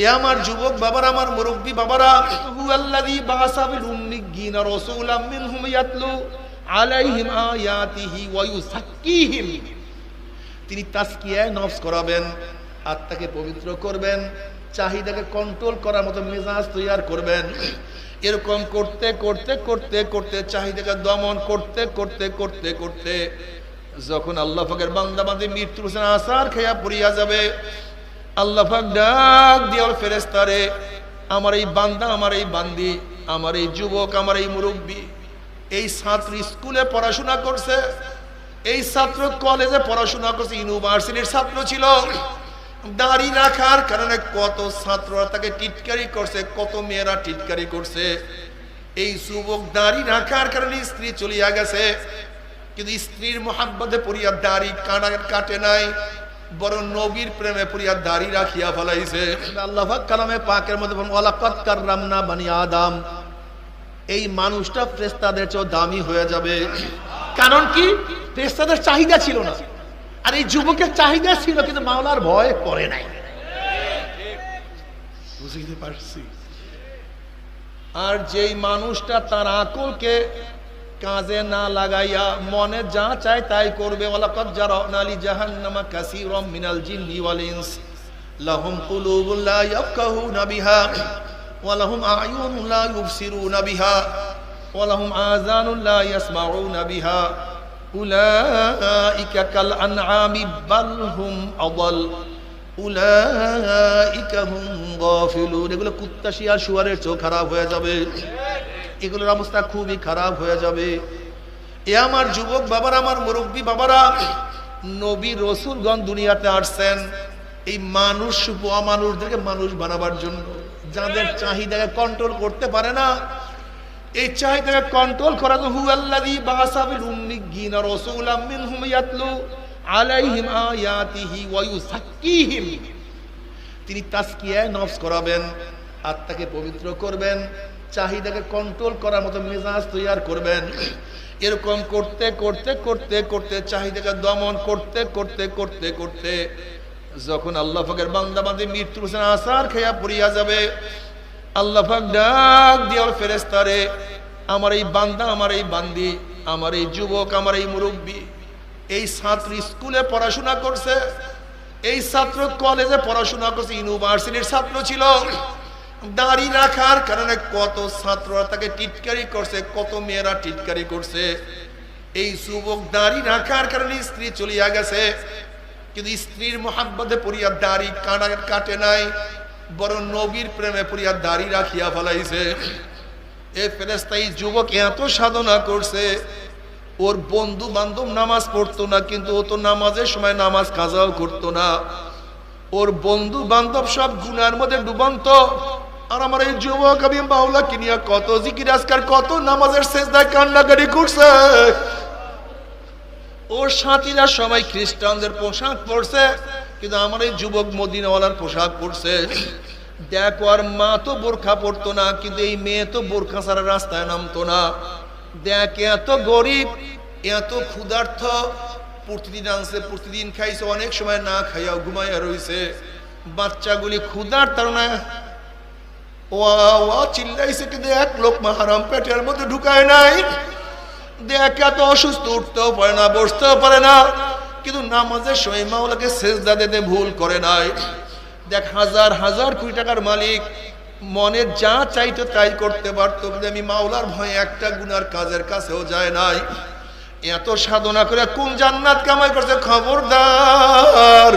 এ আমার যুবক বাবারা, আমার মুরব্বী বাবারা হুয়াল্লাযী বাআসা বিল উম্মিয়্যিনা রাসূলাম মিনহুম ইয়াতলু আলাইহিম আয়াতিহি ওয়া ইউযাক্কিহিম তিনি তাজকিয়ায় নফস করাবেন, আত্মাকে পবিত্র করবেন, চাহিদাকে কন্ট্রোল করার মতো মেজাজ তৈরি করবেন। এরকম করতে করতে করতে করতে, চাহিদাকে দমন করতে করতে করতে করতে, যখন আল্লাহ ফাকের বান্দা বান্দে মৃত্যুর হোসেন আসার খেয়া পড়িয়া যাবে আল্লাহ ডাক দিয়ার ফেরেস্তারে আমার এই বান্দা, আমার এই বান্দি, আমার এই যুবক, আমার এই মুরব্বী, এই ছাত্র স্কুলে পড়াশোনা করছে, এই ছাত্র কলেজে পড়াশোনা করছে, ইউনিভার্সিটির ছাত্র ছিল। দাড়ি রাখার কারণে কত ছাত্ররা তাকে টিটকারি করছে, কত মেয়েরা টিটকারি করছে। এই যুবক দাড়ি রাখার কারণে স্ত্রী চলিয়া গেছে। কিন্তু স্ত্রীর মোহাব্বতে পড়িয়া দাড়ি কাটা কাটে নাই। বড় নবীর প্রেমে পড়িয়া দাড়ি রাখিয়া ফেলাইছে। আল্লাহ কালামে পাকের মধ্যে বলেন, ওয়ালাকাদ কাররামনা বানি আদম। এই মানুষটা ফ্রেস্তাদের চেয়েও দামি হয়ে যাবে। কারণ কি? ফ্রেস্তাদের চাহিদা ছিল না। আর এই যুবকের চাহিদা ছিল কিন্তু মাওলার ভয় করে নাই। বুঝতে পারছি। আর যেই মানুষটা তার আকলকে কাজে না লাগাইয়া মনে যা চায় তাই করবে। ওয়ালাকাদ জারানা লি জাহান্নামা কাসীরাম মিনাল জিন্নি ওয়াল ইনস। লাহুম কুলুবুন লা ইয়াফকাহুনা বিহা ওয়া লাহুম আ'য়ুনুন লা ইউবসিরুনা বিহা ওয়া লাহুম আযানুন লা ইয়াসমাউনা বিহা। উলাইকা কাল আনআমি বাল হুম আদাল। উলাইকা হুম গাফিলুন। এগুলো কুত্তা শিয়াল শুয়ারের চোখ খারাপ হয়ে যাবে। এগুলোর অবস্থা খুবই খারাপ হয়ে যাবে। এ আমার যুবক বাবারা, আমার মুরব্বী বাবারা, নবী রসুলগণ দুনিয়াতে আসছেন। এই মানুষ মানুষদেরকে মানুষ বানাবার জন্য। যাদের চাহিদাকে কন্ট্রোল করতে পারে না, এই চাহিদাকে কন্ট্রোল করা তো হুয়াল্লাযী বাআসা বিল উম্মিয়্যিনা রাসূলাম মিনহুম ইয়াতলু আলাইহিম আয়াতিহি ওয়া ইউযাক্কিহিম। তিনি তাজকিয়ায় নফস করাবেন, আত্মাকে পবিত্র করবেন। চাহিদাকে কন্ট্রোল করার মতো মেজাজ তৈরি করবেন। এরকম করতে করতে করতে করতে, চাহিদাকে দমন করতে করতে করতে করতে, যখন আল্লাহ ফাকের বান্দা বান্দে মৃত্যুর হোসেন আসার খেয়া পড়িয়া যাবে। আল্লাহ ফাক ডাক দিয়ার ফেরেস্তারে আমার এই বান্দা, আমার এই বান্দি, আমার এই যুবক, আমার এই মুরব্বী, এই ছাত্র স্কুলে পড়াশোনা করছে, এই ছাত্র কলেজে পড়াশোনা করছে, ইউনিভার্সিটির ছাত্র ছিল। দাড়ি রাখার কারণে কত ছাত্ররা তাকে টিটকারি করছে, কত মেয়েরা টিটকারি করছে। এই যুবক দাড়ি রাখার কারণে স্ত্রী চলিয়া গেছে। কিন্তু স্ত্রীর মোহাব্বতে পড়িয়া দাড়ি কাটা কাটে নাই বড় নবীর প্রেমে পড়িয়া দাড়ি রাখিয়া ফেলাইছে। এ ফেরেস্তা এই যুবক এত সাধনা করছে, ওর বন্ধু বান্ধব নামাজ পড়তো না, কিন্তু ও তো নামাজের সময় নামাজ কাজাও করতো না। ওর বন্ধু বান্ধব সব গুনার মধ্যে ডুবন্ত। আর আমার এই যুবক আমি বাউলা কিনিয়া কত জিকির, আজকার কত নামাজের শেষদায় কান্নাকারি করছে। ওর সাথীরা সবাই খ্রিস্টানদের পোশাক পরছে, কিন্তু আমার এই যুবক মদিনাওয়ালার পোশাক পরছে। দেখো, আর মা তো বোরখা পরতো না, কিন্তু এই মেয়ে তো বোরখা ছাড়া রাস্তায় নামতো না। দেখ, এত গরিব, এত ক্ষুধার্থ প্রতিদিন আনছে, প্রতিদিন খাইছে, অনেক সময় না খাইয়া ঘুমাইয়া রইছে। বাচ্চাগুলি ক্ষুধার তারা ওয়া চিল্লাইছে লোক পেটের মধ্যে ঢুকায় নাই। দেখ এত অসুস্থ, উঠতেও পারে না, বসতেও পারে না। কিন্তু মাওলাকে ভুল করে নাই। দেখ, হাজার হাজার টাকার মালিক, মনে যা চাইতো তাই করতে পারতো, কিন্তু আমি মাওলার ভয়ে একটা গুনার কাজের কাছেও যায় নাই। এত সাধনা করে কোন জান্নাত কামাই করছে, খবরদার।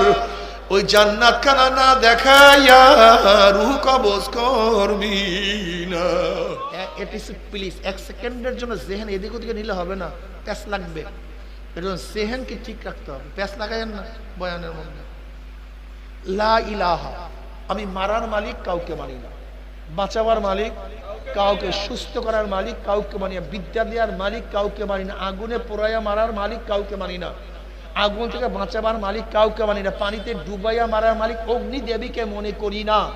ওই জান্নাত খানা না দেখাইয়া রুহ কবজ করবি না। প্লিজ এক সেকেন্ডের জন্য জেহেন এদিক ওদিকে নিলে হবে না প্যাস লাগবে। এর সেহেনকে ঠিক রাখতে হবে প্যাস লাগাইয়েন না বয়ানের মধ্যে। লা ইলাহা, আমি মারার মালিক কাউকে মানি না। বাঁচাবার মালিক কাউকে, সুস্থ করার মালিক কাউকে মানি না। বিদ্যা দেওয়ার মালিক কাউকে মানি না। আগুনে পোড়াইয়া মারার মালিক কাউকে মানি না। আগুন থেকে বাঁচাবার মালিক কাউকে মানি না। পানিতে ডুবাইয়া মারার মালিক অগ্নি দেবীকে মনে করি না।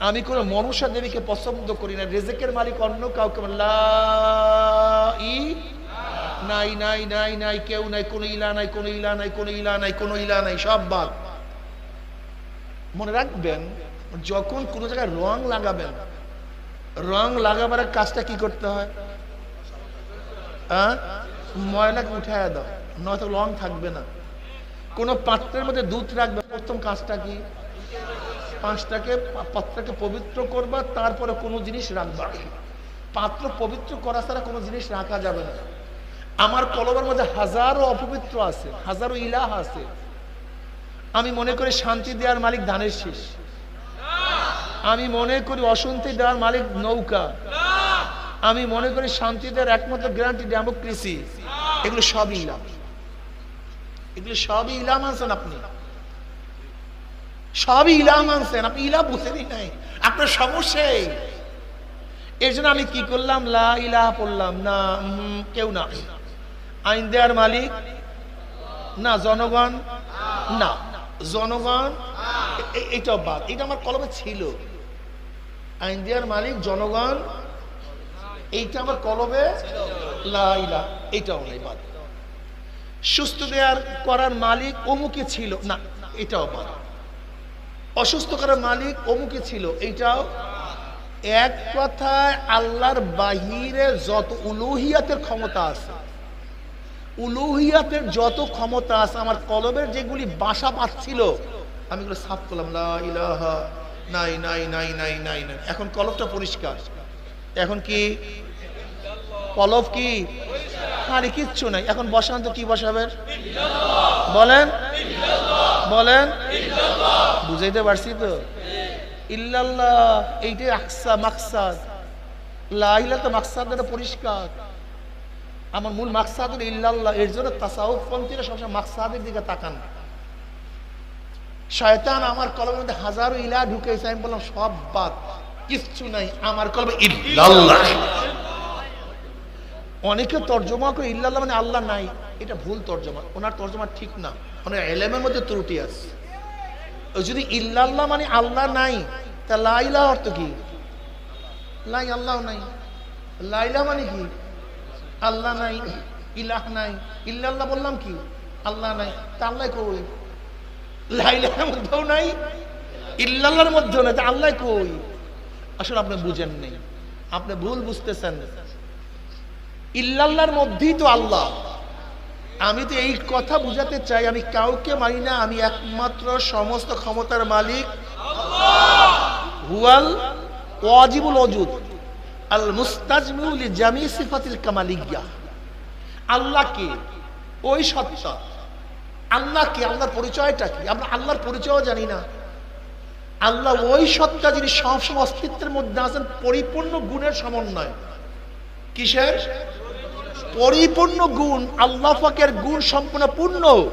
আমি কোনো মনুষ্য দেবীকে পছন্দ করি না। রেজেকের মালিক অন্য কাউকে মানি- ই নাই নাই নাই নাই, কেউ নাই, কোনো ইলা নাই, কোনো ইলা নাই, কোনো ইলা নাই, কোনো ইলা নাই, সব বাদ। মনে রাখবেন, যখন কোনো জায়গায় রং লাগাবেন, রং লাগাবার কাজটা কি করতে হয়? হ্যাঁ ময়লাকে উঠায় দাও। নয়তো লং থাকবে না। কোনো পাত্রের মধ্যে দুধ রাখবে, প্রথম কাজটা কি? পাঁচটাকে, পাত্রকে পবিত্র করবা, তারপরে কোনো জিনিস রাখবা। পাত্র পবিত্র করা ছাড়া কোনো জিনিস রাখা যাবে না। আমার কলবের মধ্যে হাজারো অপবিত্র আছে, হাজারো ইলাহ আছে। আমি মনে করি শান্তি দেওয়ার মালিক ধানের শীষ। আমি মনে করি অশান্তি দেওয়ার মালিক নৌকা। আমি মনে করি শান্তি দেওয়ার একমাত্র গ্যারান্টি ডেমোক্রেসি এগুলো সবই ইলাম এগুলো সবই ইলাম আনছেন আপনি। সবই ইলাম আনছেন, আপনি ইলা বুঝেনই নাই। আপনার সমস্যা এই। এর জন্য আমি কি করলাম? লা ইলাহ পড়লাম। না কেউ না। আইন দেওয়ার মালিক? না, জনগণ? না। জনগণ? এ- এ- এটাও বাদ। এটা আমার কলমে ছিল। আইন দেওয়ার মালিক, জনগণ? এইটা আমার কলবে লা ইলাহ। এটাও নাই, বাদ। সুস্থ দেওয়ার করার মালিক অমুকে ছিল। না, এটাও বাদ। অসুস্থ করার মালিক অমুকে ছিল। এইটাও এক কথায় আল্লাহর বাহিরে যত উলুহিয়াতের ক্ষমতা আছে, উলুহিয়াতের যত ক্ষমতা আছে, আমার কলবের যেগুলি বাসা পাচ্ছিল আমি এগুলো সাফ করলাম। নাই নাই নাই নাই নাই নাই। এখন কলবটা পরিষ্কার। এখন কি? কলব কি? আরে কিচ্ছু নাই। এখন বসান তো কি বসাবেন? বলেন। বলেন। বুঝাইতে পারছি তো? ইল্লাল্লাহ এইটাই আকসা, মাকসাদ। লাইলা তো মাকসাদের পরিষ্কার। আমার মূল মাকসাদ ইল্লাল্লাহ। এর জন্য তাসাউফ পন্থীরা সবসময় মাকসাদের দিকে তাকান। শয়তান আমার কলমের মধ্যে হাজারো ইলা ঢুকেছে, আমি বললাম, সব বাদ। কিচ্ছু নাই। আমার কলমে ইল্লাল্লাহ। অনেকে তর্জমা করে, ইল্লাল্লাহ মানে আল্লাহ নাই। এটা ভুল তর্জমা। ওনার তর্জমা ঠিক না। ওনার এলেমের মধ্যে ত্রুটি আছে। যদি ইল্লাল্লাহ মানে আল্লাহ নাই, তা লাইলা অর্থ কি? লাই আল্লাহ নাই। লাইলা মানে কি? আল্লাহ নাই, ইলাহ নাই। ইল্লাল্লাহ বললাম কি? আল্লাহ নাই। তা আল্লাহ কই? লাইলার মধ্যেও নাই, ইল্লাল্লাহর মধ্যেও নাই। তা আল্লাহ কই? আসলে আপনি বুঝেন নেই। আপনি ভুল বুঝতেছেন। ইল্লাল্লাহর মধ্যেই তো আল্লাহ। আমি তো এই কথা বুঝাতে চাই, আমি কাউকে মানি না, আমি একমাত্র সমস্ত ক্ষমতার মালিক। হুয়াল ওয়াজিবুল ওজুদ। আল মুস্তাজমিউল জামি সিফাতিল কামালিয়া। আল্লাহ কে ওই সত্তা। আল্লাহ কি আল্লাহর পরিচয়টা কি? আমরা আল্লাহর পরিচয়ও জানি না। আল্লাহ ওই সত্তা যিনি সবসময় অস্তিত্বের মধ্যে আছেন, পরিপূর্ণ গুণের সমন্বয়। কিসের? পরিপূর্ণ গুণ, আল্লাহ পাকের গুণ সম্পূর্ণ পূর্ণ।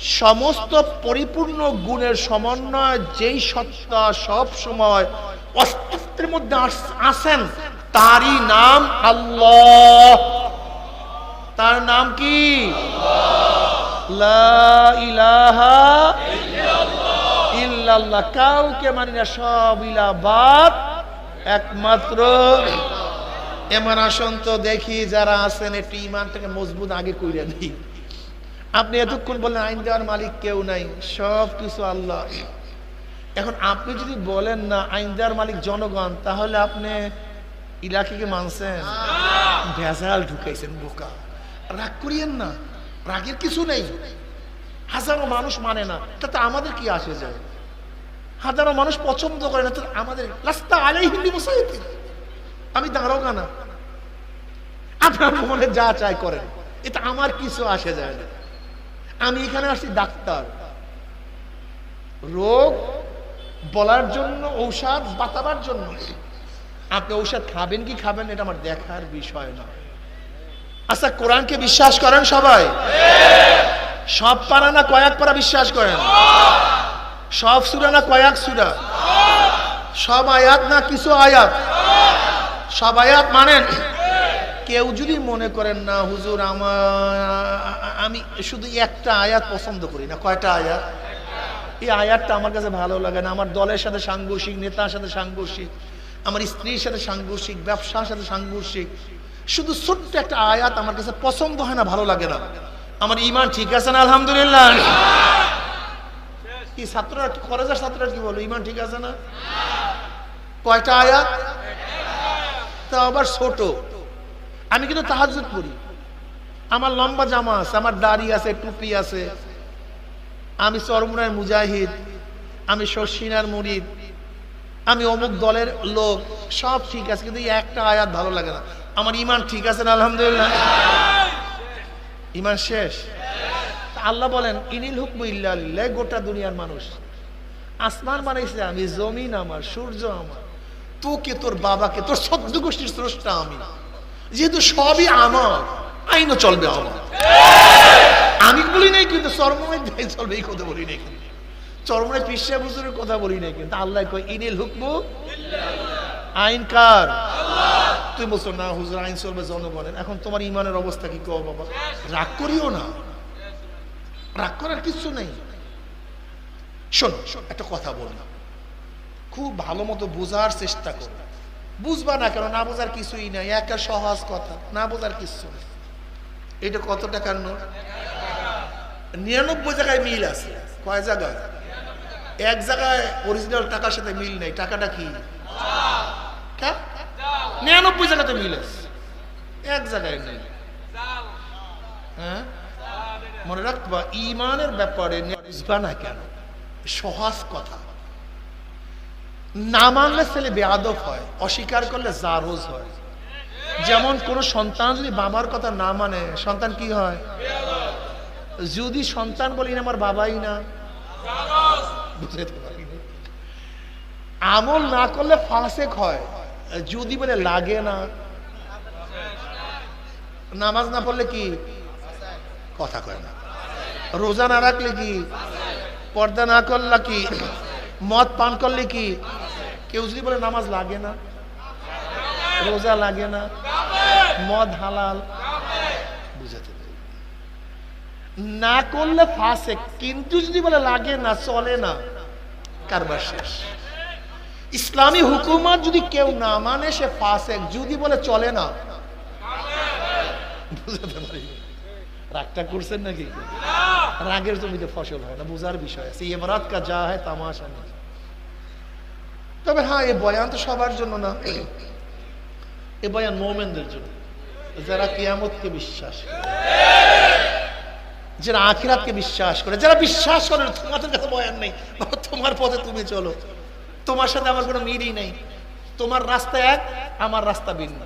সমস্ত পরিপূর্ণ গুণের সমন্বয় যেই সত্তা সব সময় অস্তিত্বের মধ্যে আস- আছেন তারই নাম আল্লাহ। তার নাম কি? কাউকে মানি না, সব ইলাবাদ একমাত্র এমন আসন তো দেখি যারা আছেন একটু ইমানটাকে মজবুত আগে কইরা নেই আপনি এতক্ষণ বললেন আইন দেওয়ার মালিক কেউ নাই সব কিছু আল্লাহ। এখন আপনি যদি বলেন না আইন দেওয়ার মালিক জনগণ তাহলে আপনি ইলাকিকে মানছেন? ভেজাল ঢুকাইছেন বোকা। রাগ করিয়েন না রাগের কিছু নেই। হাজারো মানুষ মানে না তাতে আমাদের কি আসে যায়? হাজারো মানুষ পছন্দ করে না তো আমাদের রাস্তা আলাই হিন্দি বসাইতে আমি দাঁড়াও না। আপনার মনে যা চাই করেন। এটা আমার কিছু আসে যায় না। আমি এখানে আসছি ডাক্তার। রোগ বলার জন্য, ঔষধ বাতাবার জন্য। আপনি ঔষধ খাবেন কি খাবেন, এটা আমার দেখার বিষয় না আচ্ছা কোরআনকে বিশ্বাস করেন সবাই? সব পারা না কয়েক পারা বিশ্বাস করেন? সব সুরা না কয়েক সুরা? সব আয়াত না কিছু আয়াত? সব আয়াত মানেন? কেউ যদি মনে করেন না, হুজুর আমার আমি শুধু একটা আয়াত পছন্দ করি না। কয়টা আয়াত? এই আয়াতটা আমার কাছে ভালো লাগে না। আমার দলের সাথে সাংঘর্ষিক, নেতার সাথে সাংঘর্ষিক, আমার স্ত্রীর সাথে সাংঘর্ষিক, ব্যবসার সাথে সাংঘর্ষিক। শুধু ছোট্ট একটা আয়াত আমার কাছে পছন্দ হয় না, ভালো লাগে না। আমার ইমান ঠিক আছে না? আলহামদুলিল্লাহ। কি ছাত্ররা কলেজের ছাত্ররা কি বলো, ইমান ঠিক আছে না? কয়টা আয়াত? তা আবার ছোট। আমি কিন্তু তাহাজুদ করি আমার লম্বা জামা আছে, আমার দাড়ি আছে, টুপি আছে। আমি চরমুনার মুজাহিদ, আমি শর্ষিনার মুরিদ, আমি অমুক দলের লোক, সব ঠিক আছে, কিন্তু একটা আয়াত ভালো লাগে না। আমার ইমান ঠিক আছে না, আলহামদুলিল্লাহ? ইমান শেষ? আল্লাহ বলেন, ইনিল হুকম ইল্লাহ গোটা দুনিয়ার মানুষ। আসমান বানাইছে আমি, জমিন আমার, সূর্য আমার। তোকে, তোর বাবাকে, তোর সদ্য গোষ্ঠীর স্রষ্টা আমি। যেহেতু সবই আমার, আইনও চলবে আমার। আমি বলি নাই কিন্তু, চরমনায় যাই চলবে, এই কথা বলি নাই কিন্তু। চরমনায় পিসা বুজুরের কথা বলি নাই কিন্তু, আল্লাহ কয়, ইনিল হুকম আইন কার? তুই বলছো, না হুজুর, আইন চলবে জনগণের। এখন তোমার ইমানের অবস্থা কি কো বাবা? রাগ করিও না। রাগ করার কিছু নেই। শোনো, একটা কথা বললাম। খুব ভালো মতো বোঝার চেষ্টা করো। বুঝবা না কেন, না বোঝার কিছুই নাই একটা সহজ কথা, না বোঝার কিছু নেই। এটা কত টাকার নোট? নিরানব্বই জায়গায় মিল আছে। কয় জায়গায়? এক জায়গায় অরিজিনাল টাকার সাথে মিল নেই। টাকাটা কি? নিরানব্বই জায়গাতে মিল আছে। এক জায়গায় নেই। হ্যাঁ? মনে রাখবা, ইমানের ব্যাপারে বুঝবা না কেন। সহজ কথা। না মানলে ছেলে বেয়াদব হয়, অস্বীকার করলে জারোজ হয়। যেমন কোন সন্তান যদি বাবার কথা না মানে সন্তান কি হয়? যদি সন্তান বলি না আমার বাবাই না। আমল না করলে ফাঁসেক হয়, যদি বলে লাগে না। নামাজ না পড়লে কি? কথা কয় না। রোজা না রাখলে কি? পর্দা না করলে কি? মদ পান করলে কি? কেউ যদি বলে নামাজ লাগে না রোজা লাগে না মদ হালাল বুঝাতে পারি না করলে ফাঁসে কিন্তু যদি বলে লাগে না চলে না কারবার শেষ ইসলামী হুকুমত যদি কেউ না মানে সে ফাসেক যদি বলে চলে না বুঝাতে পারি রাগটা করছেন নাকি রাগের জমিতে ফসল হয় না বোঝার বিষয় আছে এমরাত কা যা হয় তামাশা নেই তবে হ্যাঁ এই বয়ান তো সবার জন্য না। এ বয়ান মোমেনদের জন্য। যারা কিয়ামতকে বিশ্বাস যারা আখিরাতকে বিশ্বাস করে। যারা বিশ্বাস করে তোমাদের কাছে বয়ান নেই। তোমার পথে তুমি চলো। তোমার সাথে আমার কোনো মিলই নেই। তোমার রাস্তা এক, আমার রাস্তা ভিন্ন।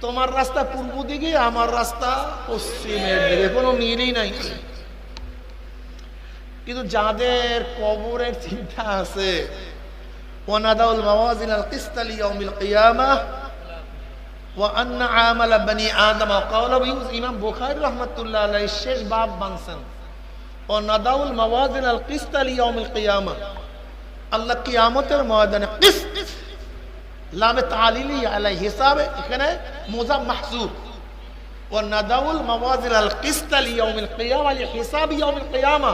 তোমার রাস্তা পূর্ব দিকে, আমার রাস্তা পশ্চিমের দিকে। কোনো মিলই নাই। কিন্তু যাদের কবরের চিন্তা আছে ওয়ানাদাউল মাওয়াজিন আল কিস্তালি ইয়াউমিল কিয়ামাহ ওয়া আন্না আমালা বানি আদম ক্বালা ইমাম বুখারী রাহমাতুল্লাহ আলাইহি শেষ বাব বানছেন ওয়ানাদাউল মাওয়াজিন আল কিস্তালি ইয়াউমিল কিয়ামাহ আল্লাহ কিয়ামতের ময়দানে কিস্ত লামে তালিলি আলাই হিসাবে এখানে মোজা মাহজুব ও নাদাউল মাওয়াজিল আল কিস্তাল ইয়াউমিল কিয়ামা হিসাব ইয়াউমিল কিয়ামা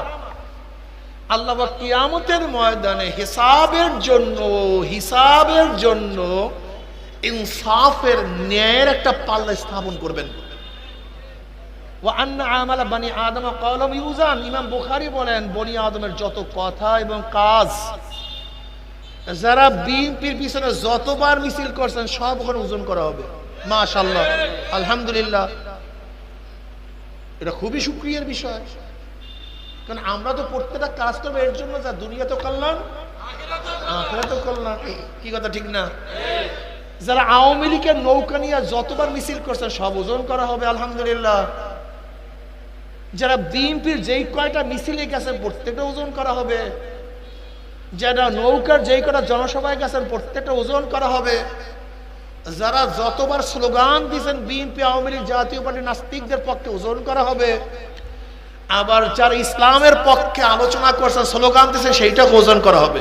আল্লাহ কিয়ামতের ময়দানে হিসাবের জন্য হিসাবের জন্য ইনসাফের ন্যায়ের একটা পাল্লা স্থাপন করবেন। আলহামদুলিল্লাহ। এটা খুবই সুক্রিয়ার বিষয়। কারণ আমরা তো প্রত্যেকটা কাজ করব, এর জন্য যা দুনিয়া তো কল্যাণ আখেরা তো কল্যাণ। কি কথা, ঠিক না? যারা আওয়ামী লীগের নৌকা নিয়ে যতবার মিছিল করছেন সব ওজন করা হবে, আলহামদুলিল্লাহ। যারা বিএনপির যেই কয়টা মিছিলে গেছেন প্রত্যেকটা ওজন করা হবে। যারা নৌকার যেই কটা জনসভায় গেছেন প্রত্যেকটা ওজন করা হবে। যারা যতবার স্লোগান দিয়েছেন, বিএনপি, আওয়ামী লীগ, জাতীয় পার্টি নাস্তিকদের পক্ষে ওজন করা হবে। আবার যারা ইসলামের পক্ষে আলোচনা করছেন স্লোগান দিয়েছেন সেইটা ওজন করা হবে।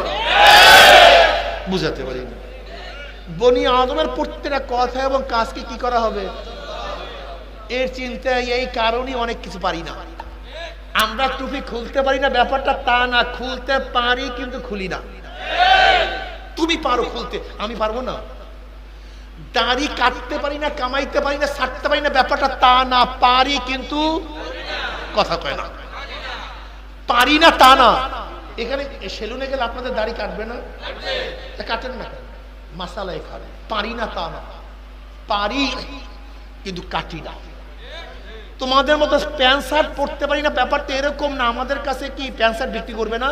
বুঝাতে পারি না বনি আদমের প্রত্যেকটা কথা এবং কাজকে কি করা হবে? এর চিন্তায় এই কারণেই অনেক কিছু পারি না। আমরা টুপি খুলতে পারি না, ব্যাপারটা তা না, খুলতে পারি কিন্তু খুলি না। তুমি পারো খুলতে, আমি পারব না। দাড়ি কাটতে পারি না, কামাইতে পারি না ছাড়তে পারি না, ব্যাপারটা তা না, পারি কিন্তু কথা কয় না। পারি না তা না। এখানে সেলুনে গেলে আপনাদের দাড়ি কাটবে না? কাটেন না? মাসালা এখানে পারি না তা না। পারি কিন্তু কাটি না। তোমাদের মতো প্যান্ট শার্ট পরতে পারি না, ব্যাপারটা এরকম না। আমাদের কাছে কি প্যান্ট শার্ট বিক্রি করবে না?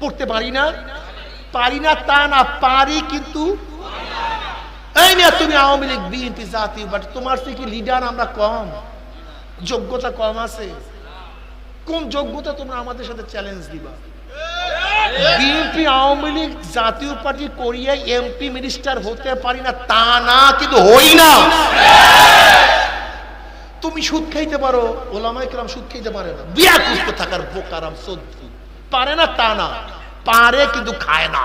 পড়তে পারি না? পারি না তা না। পারি কিন্তু এই মিয়া, তুমি আওয়ামী লীগ, বিএনপি জাতীয় পার্টি, তোমার থেকে লিডার আমরা কম? যোগ্যতা কম আছে? কোন যোগ্যতা তোমরা আমাদের সাথে চ্যালেঞ্জ দিবা? বিএনপি আওয়ামী লীগ, জাতীয় পার্টি করিয়ে এমপি মিনিস্টার হতে পারি না, তা না, কিন্তু হই না। তুমি সুদ খাইতে পারো ওলামাই কেরাম সুদ খাইতে পারে না। বিয়া কুস্ত থাকার বোকারাম সত্যি পারে না, তা না। পারে, কিন্তু খায় না।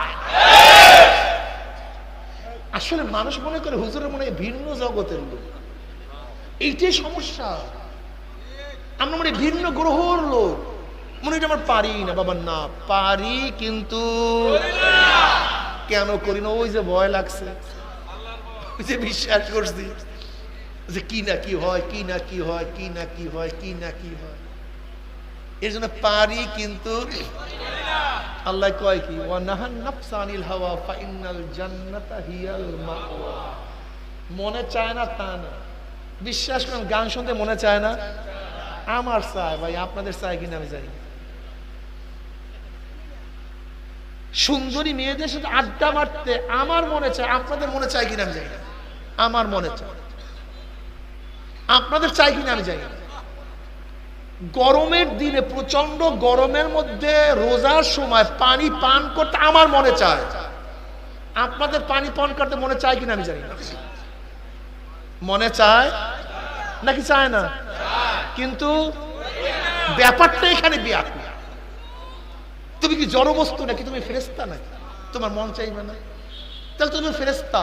আসলে মানুষ মনে করে হুজুরের মনে ভিন্ন জগতের লোক। এইটাই সমস্যা। আমরা মনে ভিন্ন গ্রহর লোক। মনে হয় আমার পারি না, বাবা, না, পারি কিন্তু কেন করি না? ওই যে ভয় লাগছে। ওই যে বিশ্বাস করছি যে কি না কি হয়, কি না কি হয়, কি না কি হয়, কি না কি হয়। এর জন্য পারি কিন্তু আল্লাহ কয় কি নাফসানিল হাওয়া ফাইনাল জান্নাতা হিয়াল মাওয়া। মনে চায় না তা না। বিশ্বাস করেন, গান শুনতে মনে চায় না। আমার চাই, ভাই, আপনাদের চাই কিনা আমি জানি সুন্দরী মেয়েদের সাথে আড্ডা মারতে আমার মনে চায় আপনাদের মনে চায় কিনা আমি জানি আমার মনে চায় আপনাদের চাই কিনা আমি না। গরমের দিনে প্রচণ্ড গরমের মধ্যে রোজার সময় পানি পান করতে আমার মনে চায় আপনাদের পানি পান করতে মনে চায় কিনা আমি জানি না। মনে চায়? নাকি চায় না? কিন্তু ব্যাপারটা এখানে বিয়াকুল তুমি কি জড়বস্তু নাকি? তুমি ফেরেস্তা নাকি? তোমার মন চাইবে না। তাহলে তুমি ফেরেস্তা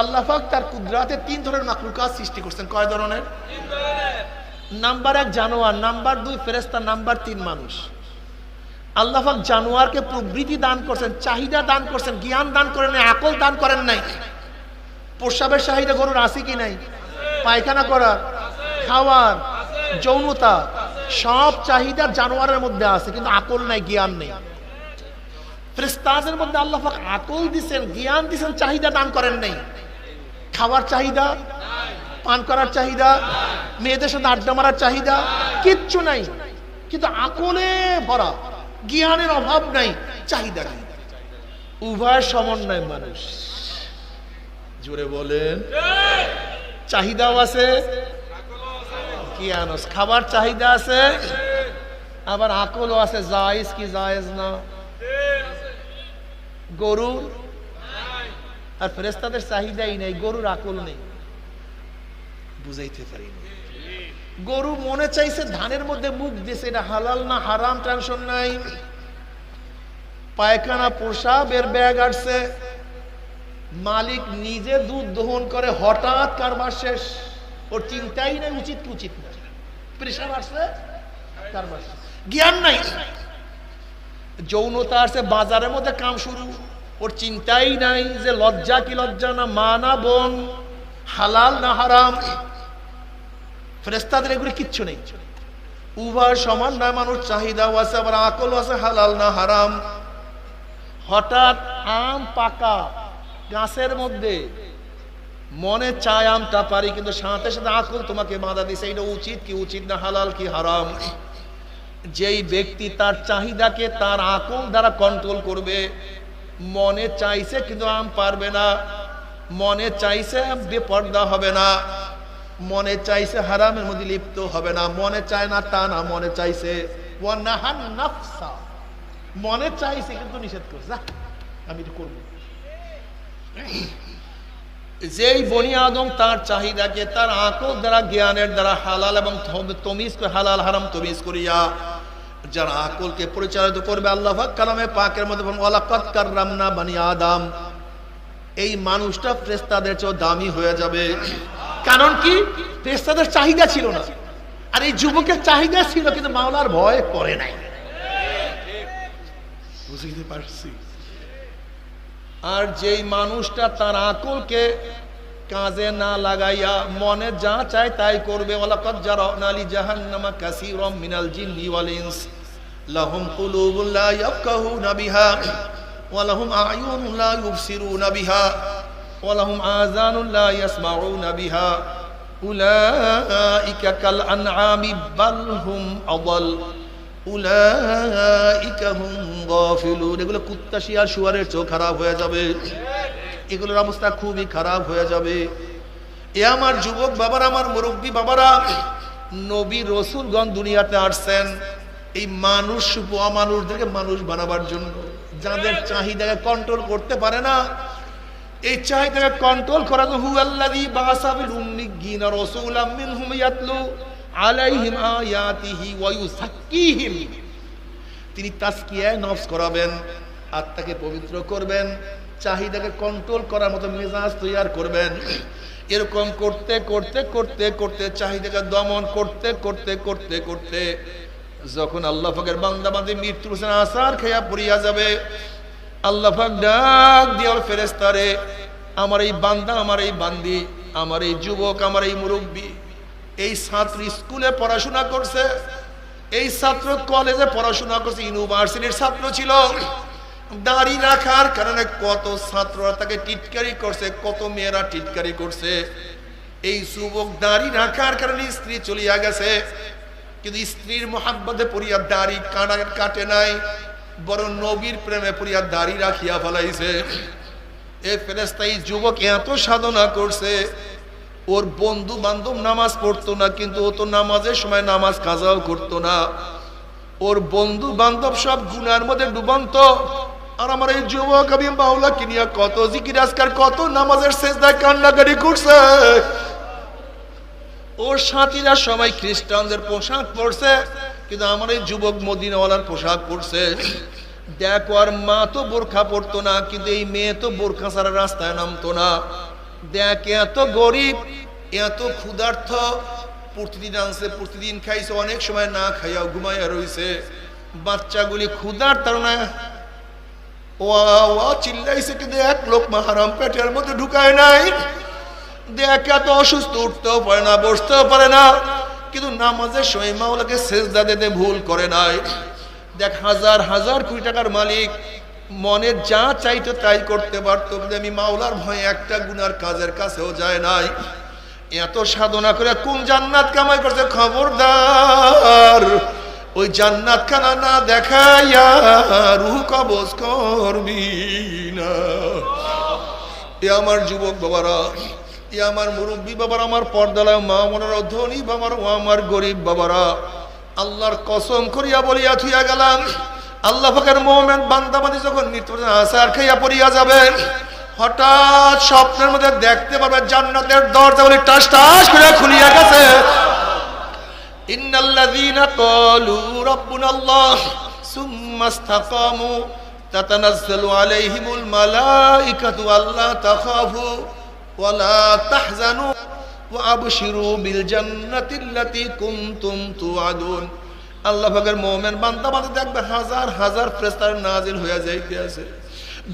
আল্লাহ পাক তার কুদরাতে তিন ধরনের মাকলুকাত সৃষ্টি করছেন। কয় ধরনের? নাম্বার এক, জানোয়ার। নাম্বার দুই ফেরেস্তা নাম্বার তিন, মানুষ। আল্লাহ পাক জানোয়ারকে প্রবৃতি দান করছেন, চাহিদা দান করছেন, জ্ঞান দান করেন নাই, আকল দান করেন নাই। প্রসাবের চাহিদা গরুর আছে কি নাই? পায়খানা করার। খাওয়ার যৌনতা সব চাহিদা জানোয়ারের মধ্যে আছে কিন্তু আকল নাই জ্ঞান নেই। ফ্রেস্তাজের মধ্যে আল্লাহ পাক আকল দিছেন জ্ঞান দিছেন চাহিদা দান করেন নাই। খাওয়ার চাহিদা পান করার চাহিদা মেয়েদের সাথে আড্ডা মারার চাহিদা কিচ্ছু নাই। কিন্তু আকলে ভরা জ্ঞানের অভাব নাই চাহিদা নাই। উভয় সমন্বয় মানুষ। জোরে বলেন। চাহিদাও আছে জ্ঞান আছে। খাবার চাহিদা আছে? আবার আকলও আছে, জায়েজ কি জায়েজ না? গরু? আর ফেরেস্তাদের চাহিদাই নেই, গরুর আকল নেই। বুঝাইতে পারি গরু মনে চাইছে ধানের মধ্যে মুখ দিয়েছে এটা হালাল না, হারাম, টেনশন নাই। পায়খানা প্রসাবের ব্যাগ আসছে। মালিক নিজে দুধ দহন করে, হঠাৎ কারবার শেষ। ওর চিন্তাই নাই উচিত কি উচিত না। প্রেশার আসছে কারবার শেষ। জ্ঞান নাই। যৌনতা আসছে, বাজারের মধ্যে কাম শুরু। ওর চিন্তাই নাই যে লজ্জা কি লজ্জা না, মা না বোন, হালাল না হারাম। ফেরেস্তাদের এগুলো কিচ্ছু নেই। উভয় সমান নয়, মানুষ চাহিদাও আছে, আবার আকল আছে, হালাল না হারাম। হঠাৎ আম পাকা গাছের মধ্যে মনে চায় আমটা পারি, কিন্তু সাথে সাথে আকল তোমাকে বাধা দিছে। এটা উচিত কি উচিত না, হালাল কি হারাম? যেই ব্যক্তি তার চাহিদাকে তার আকল দ্বারা কন্ট্রোল করবে, মনে চাইছে কিন্তু আম পারবে না, মনে চাইছে বেপর্দা হবে না, মনে চাইছে হারামের মধ্যে লিপ্ত হবে না, মনে চায় না তা না, মনে চাইছে মনে চাইছে কিন্তু নিষেধ করছে আমি এটা করব। যেই বনি আদম তার চাহিদাকে তার আকল দ্বারা জ্ঞানের দ্বারা হালাল এবং তমিজ হালাল হারাম তমিজ করিয়া যারা আকলকে পরিচালিত করবে আল্লাহ কালামে পাকের মধ্যে বলেন, ওয়ালাকাদ কাররামনা বানি আদম। এই মানুষটা ফ্রেস্তাদের চেয়েও দামি হয়ে যাবে। কারণ কি? ফ্রেস্তাদের চাহিদা ছিল না। আর এই যুবকের চাহিদা ছিল কিন্তু মাওলার ভয় করে নাই। বুঝতে পারছি? আর যেই মানুষটা তার আকলকে কাজে না লাগাইয়া মনে যা চায় তাই করবে। ওয়ালাকাদ জারানা লি জাহান্নামা কাসীরাম মিনাল জিন্নি ওয়াল ইনস। লাহুম কুলুবুন লা ইয়াফকাহুনা বিহা ওয়া লাহুম আ'য়ুনুন লা ইউবসিরুনা বিহা ওয়া লাহুম আযানুন লা ইয়াসমাউনা বিহা। উলাইকা কাল আনআমি বাল হুম আদাল। এগুলো কুত্তা, শিয়াল, শুয়ারের চোখ খারাপ হয়ে যাবে। এগুলোর অবস্থা খুবই খারাপ হয়ে যাবে। এ আমার যুবক বাবারা, আমার মুরব্বী বাবারা, নবী রসুলগণ দুনিয়াতে আসছেন। এই মানুষ অমানুষদেরকে মানুষ বানাবার জন্য। যাদের চাহিদাকে কন্ট্রোল করতে পারে না, এই চাহিদাকে কন্ট্রোল করার জন্য হু আল্লাযী বাসাবিল উম্মিয়িনা রাসূলাম মিনহুম ইয়াতলু। আলাইহিম আয়াতিহি ওয়া ইউযাক্কিহিম তিনি তাসকিয়ায় নফস করাবেন, আত্মাকে পবিত্র করবেন, চাহিদাকে কন্ট্রোল করার মতো মেজাজ তৈয়ার করবেন। এরকম করতে করতে করতে করতে, চাহিদাকে দমন করতে করতে করতে করতে যখন আল্লাহ ফাকের বান্দা বান্দি মৃত্যুর হোসেন আসার খেয়া পড়িয়া যাবে, আল্লাহ ফাক ডাক দিয়ার ফেরেস্তারে আমার এই বান্দা, আমার এই বান্দি, আমার এই যুবক, আমার এই মুরব্বী এই ছাত্র স্কুলে পড়াশোনা করছে, এই ছাত্র কলেজে পড়াশোনা করছে, ইউনিভার্সিটির ছাত্র ছিল। দাড়ি রাখার কারণে কত ছাত্ররা তাকে টিটকারি করছে, কত মেয়েরা টিটকারি করছে। এই যুবক দাড়ি রাখার কারণে স্ত্রী চলিয়া গেছে। কিন্তু স্ত্রীর মোহাব্বতে পড়িয়া দাড়ি কাটা কাটে নাই বড় নবীর প্রেমে পড়িয়া দাড়ি রাখিয়া ফেলাইছে। এ ফেরেস্তাই যুবক এত সাধনা করছে ওর বন্ধু বান্ধব নামাজ পড়তো না, কিন্তু ও তো নামাজের সময় নামাজ কাজাও করতো না। ওর বন্ধু বান্ধব সব গুনার মধ্যে ডুবন্ত। আর আমার এই যুবক আমি বাউলা কিনিয়া কত জিকির, আজকার কত নামাজের শেষদায় কান্নাকারি করছে। ওর সাথীরা সবাই খ্রিস্টানদের পোশাক পরছে, কিন্তু আমার এই যুবক মদিনাওয়ালার পোশাক পরছে। দেখো, আর মা তো বোরখা পরতো না, কিন্তু এই মেয়ে তো বোরখা ছাড়া রাস্তায় নামতো না। দেখ এত গরিব এত ক্ষুধার্থ, প্রতিদিন আনছে, প্রতিদিন খাইছে, অনেক সময় না খাইয়া ঘুমাইয়া রইছে। বাচ্চাগুলি ক্ষুধার ওয়া চিল্লাইছে কিন্তু লোক পেটের মধ্যে ঢুকায় নাই। দেখ, এত অসুস্থ, উঠতেও পারে না, বসতেও পারে না, কিন্তু ভুল করে নাই। দেখ, হাজার হাজার কোটি টাকার মালিক মনের যা চাইতো তাই করতে পারতো আমি মাওলার ভয়ে একটা গুনার কাজের কাছেও যায় নাই। এত সাধনা করে কোন জান্নাত কামাই করছে? খবরদার, ওই জান্নাত খানা না দেখাইয়া রুহ কবজ করবি না। এ আমার যুবক বাবারা, এ আমার মুরব্বী বাবার, আমার পর্দালায় মা মনের ধনী বাবার, ও আমার গরিব বাবারা, আল্লাহর কসম করিয়া বলিয়া থুইয়া গেলাম আল্লাহ ফাকের মোহামেন বান্দাবাদি যখন মৃত্যু আসার খাইয়া পড়িয়া যাবেন, হঠাৎ স্বপ্নের মধ্যে দেখতে পাবে জান্নাতের দরজা বলি টাস টাস করে খুলিয়া গেছে। ইন্নাল্লাযীনা ক্বালু রাব্বুনাল্লাহ সুম্মা ইসতাকামু তাতানাজ্জালু আলাইহিমুল মালাইকাতু আল্লা তাখাফু ওয়ালা তাহজানু ওয়াবশিরু বিল জান্নাতিল্লাতী কুনতুম তুআদুন। আল্লাহ পাকের মুমিন বান্দা বান্দা দেখবে হাজার হাজার ফেরেশতার নাজিল হয়ে যাইতে আছে।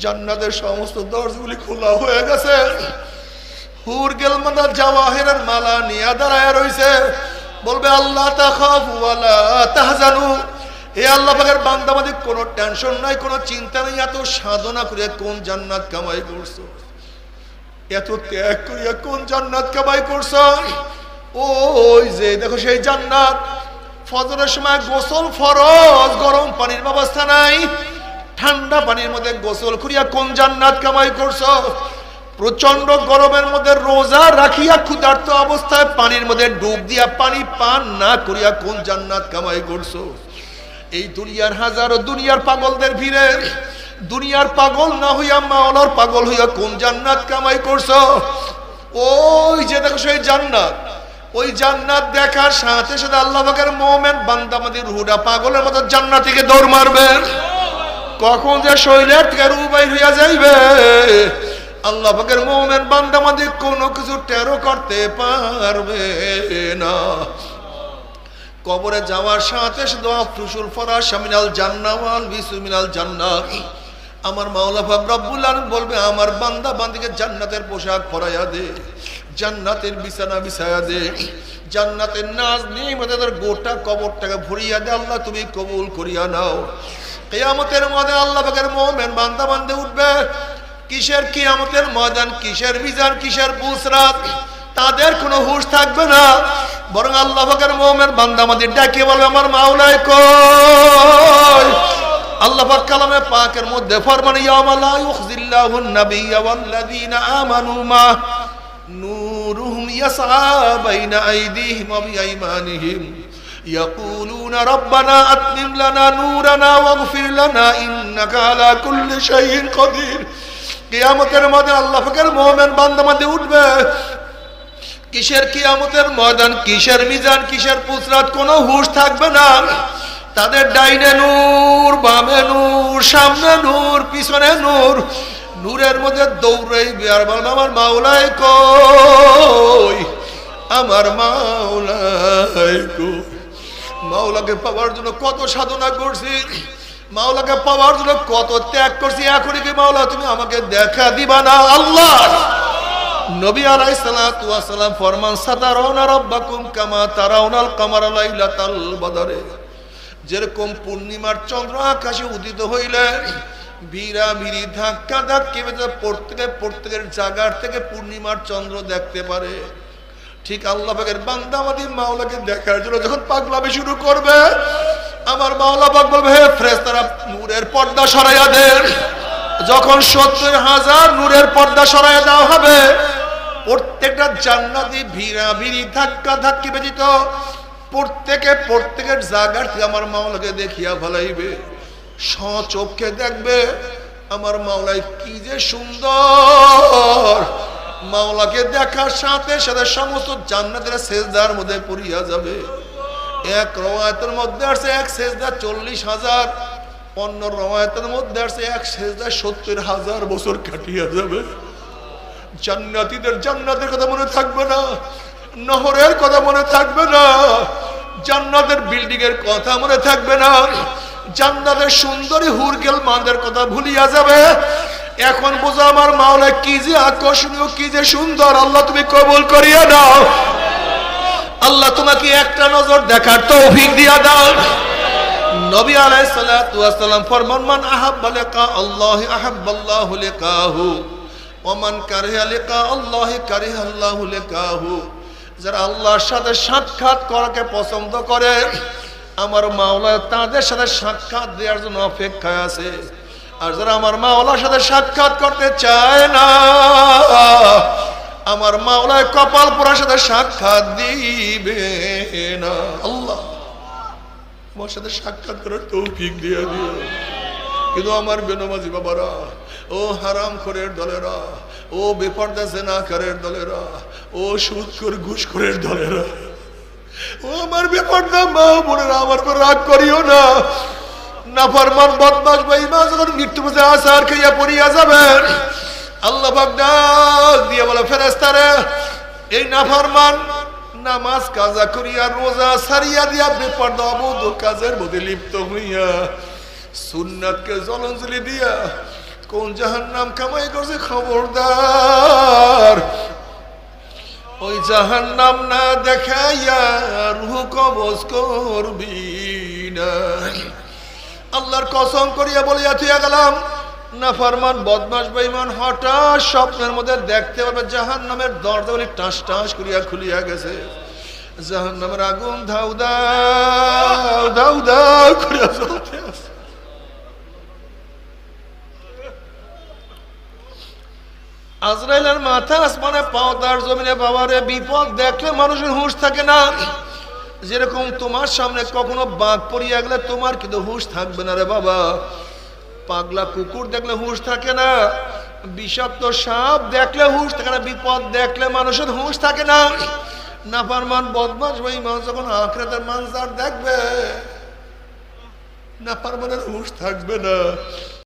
জান্নাতের সমস্ত দরজাগুলি খোলা হয়ে গেছে। হুর গেল মানা জাওয়াহিরের মালা নিয়ে দাঁড়ায় রইছে। বলবে, আল্লাহ তাখাফু ওয়ালা তাহজানু। এ আল্লাহ পাকের বান্দাবাদী কোনো টেনশন নাই, কোনো চিন্তা নেই, এত সাধনা করে কোন জান্নাত কামাই করছ? এত ত্যাগ করিয়া কোন জান্নাত কামাই করছ? ওই যে, দেখো সেই জান্নাত। ফজরের সময় গোসল ফরজ, গরম পানির ব্যবস্থা নাই। ঠান্ডা পানির মধ্যে গোসল করিয়া কোন জান্নাত কামাই করছ? প্রচণ্ড গরমের মধ্যে রোজা রাখিয়া ক্ষুধার্ত অবস্থায় পানির মধ্যে ডুব দিয়া পানি পান না করিয়া কোন জান্নাত কামাই করছ? এই দুনিয়ার হাজারো দুনিয়ার পাগলদের ভিড়ে, দুনিয়ার পাগল না হইয়া মাওলার পাগল হইয়া কোন জান্নাত কামাই করছ? ওই যে দেখো সেই জান্নাত। ওই জান্নাত দেখার সাথে সাথে আল্লাহ পাকের মোমেন বান্দামাদি রুহুটা পাগলের মতো জান্নাত থেকে দৌড় মারবে। কখন যে শরীরের থেকে রু হইয়া যাইবে। আল্লাহ পাকের মোমেন বান্দামাদি কোনো কিছু টেরো করতে পারবে না। কবরে যাওয়ার সাথে সাথে ফুসুল ফরা শামিনাল জান্নাওয়াল বিসুমিনাল জান্নাত আমার মাওলা পাক রব্বুল আলামিন বলবে, আমার বান্দা বান্দিকে জান্নাতের পোশাক ফরাইয়া দে। জান্নাতের বিছানা বিছায়া দে। জান্নাতের নাজ নিয়ে গোটা কবরটাকে ভরিয়া দে। আল্লাহ, তুমি কবুল করিয়া নাও। কেয়ামতের মধ্যে আল্লাহ পাকের মোমেন বান্দা বান্দে উঠবে। কিসের কিয়ামতের ময়দান, কিসের মিজান, কিসের বুসরাত, তাদের কোনো হুশ থাকবে না। বরং আল্লাহ পাকের মোমেন বান্দা আমাদের ডাকে বলবে, আমার মাওলাই কই আল্লাহ পাক কালামে পাকের মধ্যে ফরমান, ইয়ামা লা ইউখজিল্লাহুন নাবিয়্যা ওয়াল্লাযীনা আমানু মা নূরুহুম ইয়াসআ বাইনা আইদিহিম ওয়া বিআইমানিহিম يقولون ربنا أتمم لنا نورنا واغفر لنا إنك على كل شيء قدير কিয়ামতের মধ্যে আল্লাহ পাকের মুমিন বান্দা মধ্যে উঠবে কিসের কিয়ামতের ময়দান কিসের মিজান কিসের পুসরাত কোনো হুঁশ থাকবে না তাদের ডাইনে নূর বামে নূর সামনে নূর পিছনে নূর নূরের মধ্যে দৌড়াই বিয়ার বলবে আমার মাওলাই কই? আমার মাওলাই কই? মাওলাকে পাওয়ার জন্য কত সাধনা করছি। মাওলাকে পাওয়ার জন্য কত ত্যাগ করছি। এখনই কি মাওলা, তুমি আমাকে দেখা দিবা না? আল্লাহ! নবী ওয়াস সালাম ফরমান, সাতারাউনা রাব্বাকুম কামা তারাউনাল কামারা লাইলাতাল বদরে। যেরকম পূর্ণিমার চন্দ্র আকাশে উদিত হইলে ভিড়া ভিড়ি ধাক্কা ধাক্কি বেঁধে প্রত্যেকে প্রত্যেকের জায়গার থেকে পূর্ণিমার চন্দ্র দেখতে পারে। ঠিক মাওলাকে দেখার জন্য যখন পাগলামি শুরু করবে, আমার মাওলা পাক বলবে নূরের পর্দা সরাইয়া দেন। যখন সত্তর হাজার নূরের পর্দা সরাইয়া দেওয়া হবে, প্রত্যেকটা জান্নাতি ভিড়া ভিড়ি ধাক্কা ধাক্কি ব্যতীত প্রত্যেকে, প্রত্যেকের জায়গার থেকে আমার মাওলাকে দেখিয়া ফেলাইবে। সচক্ষে দেখবে, আমার মাওলাই কি যে সুন্দর। মাওলাকে দেখার সাথে সাথে সমস্ত জান্নাতের সেজদার মধ্যে পড়িয়া যাবে। এক রওয়ায়তের মধ্যে আছে এক সেজদা চল্লিশ হাজার, অন্য রওয়ায়তের মধ্যে আছে এক সেজদা সত্তর হাজার বছর কাটিয়া যাবে। জান্নাতীদের জান্নাতের কথা মনে থাকবে না, নহরের কথা মনে থাকবে না, জান্নাতের বিল্ডিং এর কথা মনে থাকবে না। জান্নাতের সুন্দরী হুরগেল মাদের কথা ভুলিয়া যাবে। এখন বোঝো আমার মাওলা কি যে আকর্ষণীয়, কি যে সুন্দর। আল্লাহ তুমি কবুল করিয়া দাও আল্লাহ তোমাকে একটা নজর দেখার তৌফিক দিয়া দাও। নবী আলাইহিস সালাতু ওয়াস সালাম ফরমান, মান আহাব্বা লিকা আল্লাহ আহাব্বাল্লাহু লিকাহু, ওয়া মান কারিহা লিকা আল্লাহ কারিহা আল্লাহু লিকাহু। যারা আল্লাহর সাথে সাক্ষাৎ করাকে পছন্দ করে আমার মাওলা তাদের সাথে সাক্ষাৎ দেওয়ার জন্য অপেক্ষায় আছে। আর যারা আমার মাওলার সাথে সাক্ষাৎ করতে চায় না, আমার মাওলায় কপাল পোড়ার সাথে সাক্ষাৎ দিবে না। আল্লাহ আমার সাথে সাক্ষাৎ করার তৌফিক দিয়ে দিও। কিন্তু আমার বেনমাজি বাবারা, ও হারাম খোরের দলেরা, ও বেপর্দা জেনাকারের দলেরা, ও সুৎকর ঘুষখোরের দলেরা ও আমার বেপর্দা মা আমার পর রাগ করিও না। বদমাস মৃত্যু পড়িয়া ফেরেস্তারে এই নামাজ কাজা করিয়া দিয়া কাজের মধ্যে লিপ্ত হইয়া, সুন্নাতকে জলঞ্জলি দিয়া কোন জাহান নাম কামাই করছে খবরদার জাহান নাম না দেখাইয়া রুহ কবজ করবি না। আল্লাহর কসম করিয়া বলিয়া থিয়া গেলাম না ফরমান বদমাস বেঈমান হঠাৎ স্বপ্নের মধ্যে দেখতে পাবে জাহান নামের দরজা বলি টাস টাস করিয়া খুলিয়া গেছে। জাহান নামের আগুন ধাউ দাউ ধাউ দাউ করিয়া জ্বলতে আছে। আজরাইলের মাথা আসমানে পাও তার জমিনে বাবারে বিপদ দেখলে মানুষের হুঁশ থাকে না। যেরকম তোমার সামনে কখনো বাঘ পড়িয়া গেলে তোমার কিন্তু হুঁশ থাকবে না রে বাবা। পাগলা কুকুর দেখলে হুঁশ থাকে না, বিষাক্ত সাপ দেখলে হুঁশ থাকে না, বিপদ দেখলে মানুষের হুঁশ থাকে না। নাফারমান বদমাস ভাই মানুষ যখন আখরাতের মানজার দেখবে, নাফারমানের হুঁশ থাকবে না।